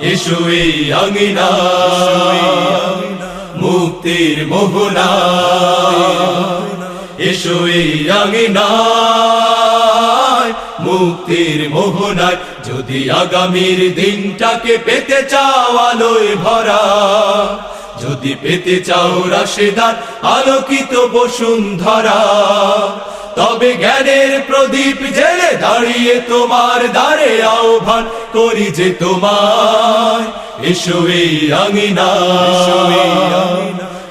এই আঙিনা, মুক্তির মোহনা। এই আঙিনায় মুক্তির মোহনায় যদি আগামীর দিনটাকে পেতে চাও আলোয় ভরা, যদি পেতে চাও রাশেদার আলোকিত বসুন্ধরা, তবে জ্ঞানের প্রদীপ জেলে দাঁড়িয়ে তোমার দ্বারে আহ্বান করি যে তোমার এসো এই আঙিনা,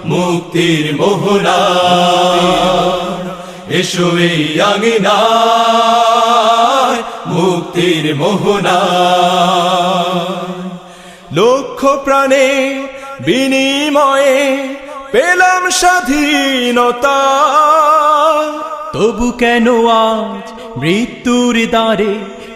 মুক্তির মোহনা। এসো এই আঙিনায় মুক্তির মোহনা। লক্ষ প্রাণে বিনিময়ে পেলাম স্বাধীনতা। তবু কেন আজ মৃত্যুর দ্বারে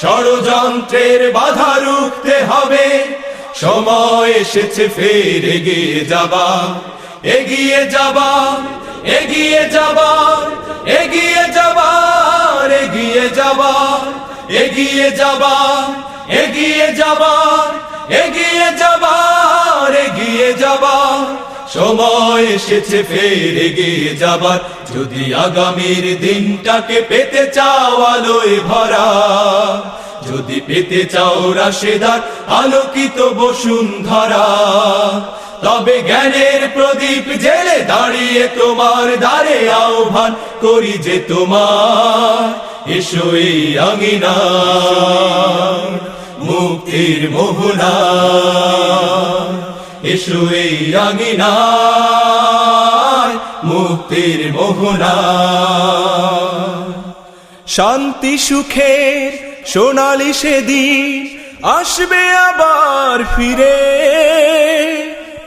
ষড়যন্ত্রের বাধা রুখতে হবে। সময় এসেছে, ফের এগিয়ে যাবা। এগিয়ে যাবা এগিয়ে যাবা, এগিয়ে যাবার এগিয়ে যাবা এগিয়ে যাবা, এগিয়ে যাবার সময় এসেছে ফের এগিয়ে যাবার। যদি আগামীর দিনটাকে পেতে চাও আলোয় ভরা, যদি পেতে চাও রাশেদার আলোকিত বসুন্ধরা, তবে জ্ঞানের প্রদীপ জেলে দাঁড়িয়ে তোমার দ্বারে আহ্বান করি যে তোমার, এসো এই আঙিনা, মুক্তির মোহনা। এসো এই মুক্তির মোহনা শান্তি সুখের সোনালি সেদিন আসবে আবার ফিরে।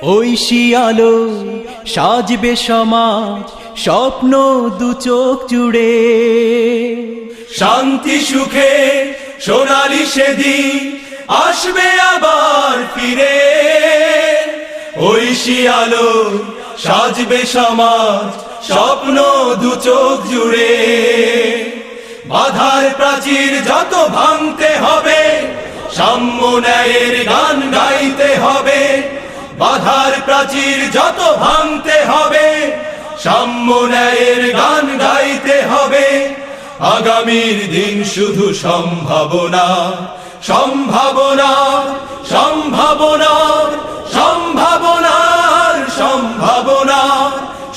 ঐশী আলো সাজবে সমাজ, স্বপ্ন দু চোখ জুড়ে। শান্তি সুখে সোনালি সেদিন আসবে আবার ফিরে। ঐশী আলো সাজবে সমাজ, স্বপ্ন দু চোখ জুড়ে। বাধার প্রাচীর যত ভাঙতে হবে, সাম্য ন্যায়ের গান গাইতে হবে। বাধার প্রাচীর যত ভাঙতে হবে, সাম্য ন্যায়ের গান গাইতে হবে। আগামীর দিন শুধু সম্ভাবনা সম্ভাবনা সম্ভাবনা।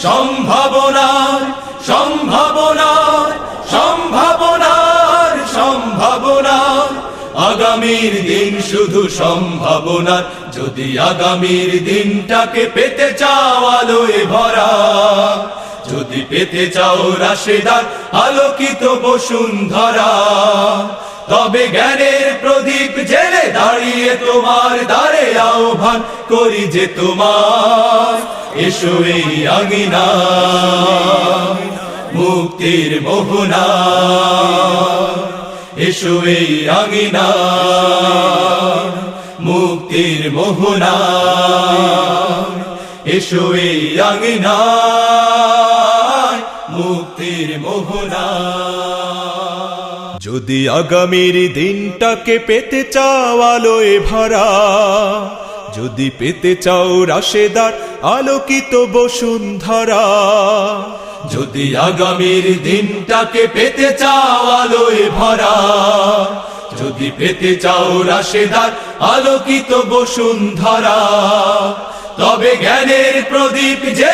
সম্ভাবনার সম্ভাবনার সম্ভাবনার সম্ভাবনা আগামীর দিন শুধু সম্ভাবনার, যদি আগামীর দিনটাকে পেতে চাও আলোয় ভরা। যদি পেতে চাও রাশেদার, আলোকিত বসুন্ধরা। তবে জ্ঞানের প্রদীপ জেলে দাঁড়িয়ে তোমার দ্বারে আহ্বান করি যে তোমার এসো আঙিনা, মুক্তির মোহনা। এসো এই আঙিনা, মুক্তির মোহনা। এসো এই আঙিনা, মুক্তির মোহনা। যদি আগামীর দিনটাকে পেতে চাও আলোয় ভরা, যদি পেতে চাও রাশেদার আলোকিত বসুন্ধরা। যদি আগামীর দিনটাকে পেতে চাও আলোয় ভরা, যদি পেতে চাও রাশেদার আলোকিত বসুন্ধরা, তবে জ্ঞানের প্রদীপ যে